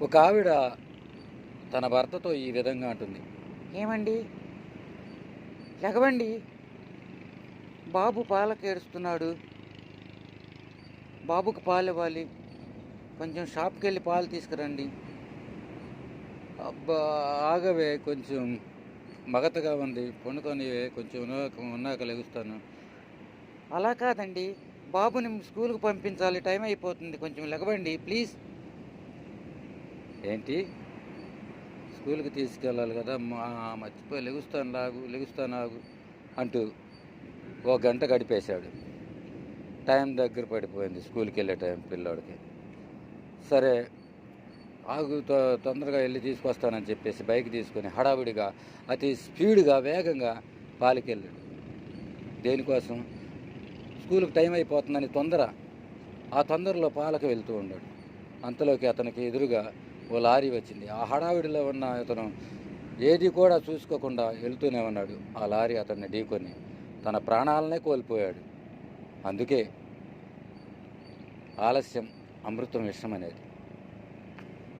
ఒక ఆవిడ తన భర్తతో ఈ విధంగా అంటుంది. ఏమండి? లెగవండి బాబు పాలకు ఏడుస్తున్నాడు బాబుకు పాలు ఇవ్వాలి. కొంచెం షాప్కి వెళ్ళి పాలు తీసుకురండి. అబ్బా ఆగవే కొంచెం మగతగా ఉంది. పండుకొని కొంచెం ఉన్నాక ఉన్నాక లెగుస్తాను. అలా కాదండి. బాబుని స్కూల్కి పంపించాలి. టైం అయిపోతుంది. కొంచెం లెగవండి ప్లీజ్. ఏంటి? స్కూల్కి తీసుకెళ్ళాలి కదా మా మర్చిపోయి లెగుస్తాను లాగు లెగుస్తాను ఆగు అంటూ ఓ గంట గడిపేశాడు. టైం దగ్గర పడిపోయింది స్కూల్కి వెళ్ళే టైం పిల్లోడికి. సరే ఆగు తొ- తొందరగా వెళ్ళి తీసుకొస్తానని చెప్పేసి బైక్ తీసుకొని హడావిడిగా అతి స్పీడ్గా వేగంగా పాలకెళ్ళాడు. దేనికోసం? స్కూల్కి టైం అయిపోతుందని తొందర ఆ తొందరలో పాలకు వెళ్తూ ఉన్నాడు అంతలోకి అతనికి ఎదురుగా ఓ లారీ వచ్చింది. ఆ హడావిడిలో ఉన్న అతను ఏది కూడా చూసుకోకుండా వెళ్తూనే ఉన్నాడు. ఆ లారీ అతన్ని ఢీకొని తన ప్రాణాలనే కోల్పోయాడు. అందుకే ఆలస్యం అమృతం విషం అనేది